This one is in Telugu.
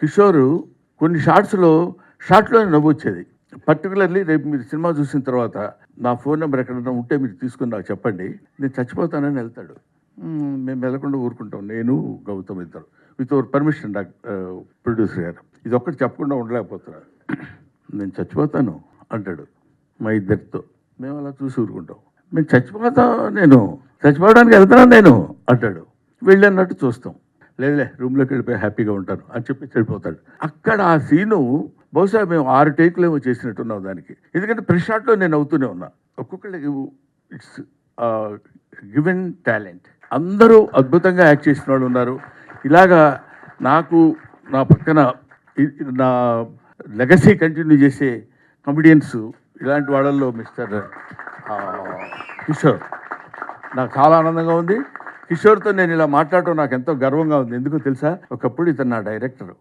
కిషోరు కొన్ని షార్ట్స్లో షార్ట్లోనే నవ్వు వచ్చేది పర్టికులర్లీ రేపు మీరు సినిమా చూసిన తర్వాత నా ఫోన్ నెంబర్ ఎక్కడైనా ఉంటే మీరు తీసుకుని నాకు చెప్పండి. నేను చచ్చిపోతానని వెళ్తాడు. మేము వెళ్ళకుండా ఊరుకుంటాం. నేను గౌతమ్ ఇద్దరు. With our permission doctor producer గారు. ఇది ఒక్కటి చెప్పకుండా ఉండలేకపోతున్నా. నేను చచ్చిపోతాను అంటాడు మా ఇద్దరితో. మేము అలా చూసి ఊరుకుంటాం. మేము చచ్చిపోతాం నేను. చచ్చిపోవడానికి వెళ్తున్నాను నేను అంటాడు. వెళ్ళన్నట్టు చూస్తాం. లేదులే రూమ్లోకి వెళ్ళిపోయి హ్యాపీగా ఉంటాను అని చెప్పి చెడిపోతాడు. అక్కడ ఆ సీను బహుశా మేము ఆరు టేకులు ఏమో చేసినట్టున్నాం దానికి. ఎందుకంటే ప్రెస్ షాట్లో నేను అవుతూనే ఉన్నా. ఒక్కొక్కళ్ళకి ఇట్స్ గివెన్ టాలెంట్ అందరూ అద్భుతంగా యాక్ట్ చేసిన వాళ్ళు ఉన్నారు. ఇలాగా నాకు నా పక్కన నా లెగసీ కంటిన్యూ చేసే కమెడియన్స్ ఇలాంటి వాళ్ళల్లో మిస్టర్ కిషోర్. నాకు చాలా ఆనందంగా ఉంది. కిషోర్తో నేను ఇలా మాట్లాడటం నాకు ఎంతో గర్వంగా ఉంది. ఎందుకు తెలుసా? ఒకప్పుడు ఇతను నా డైరెక్టర్.